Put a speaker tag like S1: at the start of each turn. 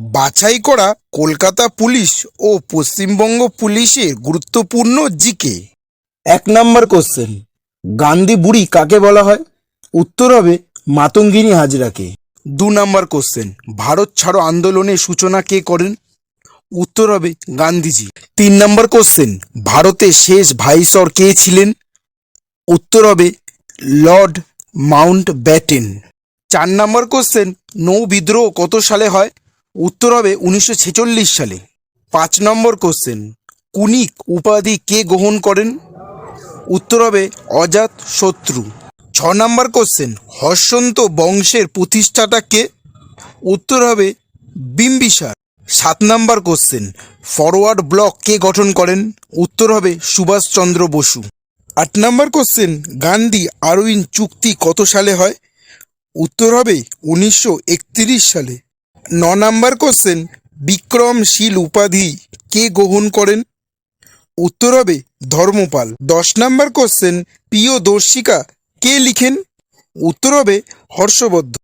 S1: বাছাই করা কলকাতা পুলিশ ও পশ্চিমবঙ্গ পুলিশের গুরুত্বপূর্ণ জিকে।
S2: এক নম্বর কোশ্চেন গান্ধী বুড়ি কাকে বলা হয়? উত্তর হবে মাতঙ্গিনী হাজরাকে।
S1: দু নম্বর কোশ্চেন ভারত ছাড়ো আন্দোলনের সূচনা কে করেন? উত্তর হবে গান্ধীজি। তিন নম্বর কোশ্চেন ভারতে শেষ ভাইসর কে ছিলেন? উত্তর হবে লর্ড মাউন্ট ব্যাটেন চার নম্বর কোশ্চেন নৌ বিদ্রোহ কত সালে হয়? উত্তর হবে উনিশশো ছেচল্লিশ সালে। পাঁচ নম্বর কোশ্চেন কুনিক উপাধি কে গ্রহণ করেন? উত্তর হবে অজাত শত্রু। ছ নম্বর কোশ্চেন হর্ষন্ত বংশের প্রতিষ্ঠাতা কে? উত্তর হবে বিম্বিসার। সাত নম্বর কোশ্চেন ফরওয়ার্ড ব্লক কে গঠন করেন? উত্তর হবে সুভাষচন্দ্র বসু। আট নম্বর কোশ্চেন গান্ধী আরউইন চুক্তি কত সালে হয়? উত্তর হবে উনিশশো একত্রিশ সালে। ন নাম্বার কোশ্চেন বিক্রমশীল উপাধি কে গ্রহণ করেন? উত্তর হবে ধর্মপাল। দশ নাম্বার কোশ্চেন প্রিয় দর্শিকা কে লিখেন? উত্তর হবে হর্ষবর্ধন।